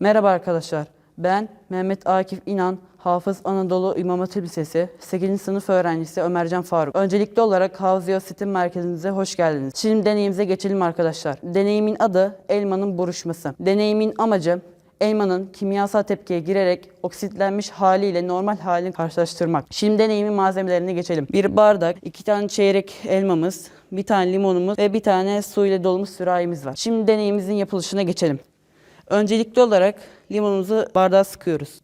Merhaba arkadaşlar. Ben Mehmet Akif İnan, Hafız Anadolu İmam Hatip Lisesi 8. sınıf öğrencisi Ömercan Faruk. Öncelikli olarak Havziyo Sitim Merkezimize hoş geldiniz. Şimdi deneyimize geçelim arkadaşlar. Deneyimin adı elmanın buruşması. Deneyimin amacı elmanın kimyasal tepkiye girerek oksitlenmiş haliyle normal halini karşılaştırmak. Şimdi deneyimin malzemelerine geçelim. Bir bardak, iki tane çeyrek elmamız, bir tane limonumuz ve bir tane su ile dolmuş sürahimiz var. Şimdi deneyimizin yapılışına geçelim. Öncelikli olarak limonumuzu bardağa sıkıyoruz.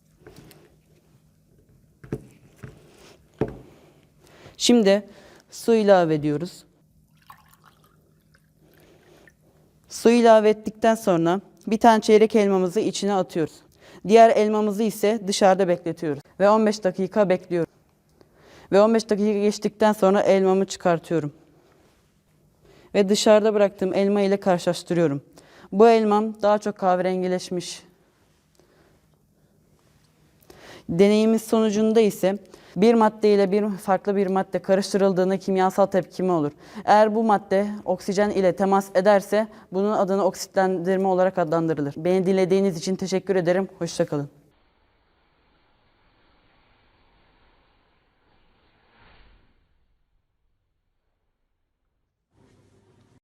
Şimdi su ilave ediyoruz. Su ilave ettikten sonra bir tane çeyrek elmamızı içine atıyoruz. Diğer elmamızı ise dışarıda bekletiyoruz ve 15 dakika bekliyoruz. Ve 15 dakika geçtikten sonra elmamı çıkartıyorum. Ve dışarıda bıraktığım elma ile karşılaştırıyorum. Bu elmam daha çok kahverengileşmiş. Deneyimiz sonucunda ise bir madde ile bir farklı bir madde karıştırıldığında kimyasal tepkime olur. Eğer bu madde oksijen ile temas ederse bunun adını oksitlendirme olarak adlandırılır. Beni dinlediğiniz için teşekkür ederim. Hoşçakalın.